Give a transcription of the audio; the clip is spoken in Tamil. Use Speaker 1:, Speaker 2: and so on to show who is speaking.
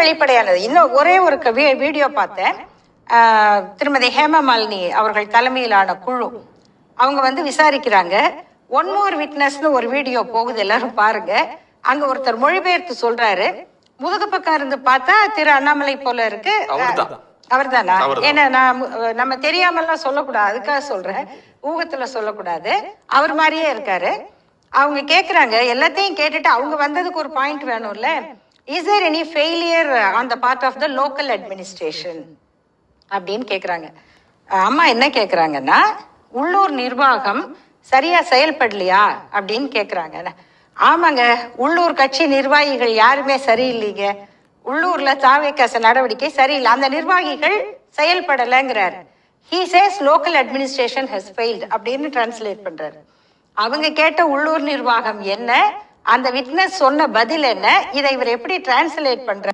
Speaker 1: வெளிப்படையானது. இன்னும் ஒரே ஒரு வீடியோ பார்த்தேன். திருமதி ஹேமமாலினி அவர்கள் தலைமையிலான குழு. அவங்க வந்து விசாரிக்கிறாங்க. ஒன் மோர் விட்னஸ்னு ஒரு வீடியோ போகுது எல்லாரும் பாருங்க. அங்க ஒருத்தர் மொழிபெயர்த்து சொல்றாரு. முதுகு பக்கம் இருந்து பார்த்தா திரு அண்ணாமலை போல இருக்கு.
Speaker 2: அவர்தான்.
Speaker 1: அவர்தானா?
Speaker 2: அவர்தான்.
Speaker 1: ஏன்னா நான் நம்ம தெரியாமலாம் சொல்லக்கூடாது. அதுக்காக சொல்றேன். ஊகத்துல சொல்லக்கூடாது. அவர் மாதிரியே இருக்காரு. அவங்க கேக்குறாங்க. எல்லாத்தையும் கேட்டுட்டு அவங்க வந்ததுக்கு ஒரு பாயிண்ட் வேணும்ல. Is there any failure on the part of the local administration அப்படின்னு கேட்குறாங்க அம்மா என்ன கேட்குறாங்கன்னா உள்ளூர் நிர்வாகம் சரியா செயல்படலையா அப்படின்னு கேட்குறாங்க ஆமாங்க உள்ளூர் கட்சி நிர்வாகிகள் யாருமே சரியில்லைங்க. உள்ளூர்ல தாவேக்காச நடவடிக்கை சரியில்லை. அந்த நிர்வாகிகள் செயல்படலைங்கிறார். He says local administration has failed அப்படின்னு டிரான்ஸ்லேட் பண்ணுறாரு அவங்க கேட்ட உள்ளூர் நிர்வாகம் என்ன? அந்த விட்னஸ் சொன்ன பதில் என்ன? இதை இவர் எப்படி டிரான்ஸ்லேட் பண்ற?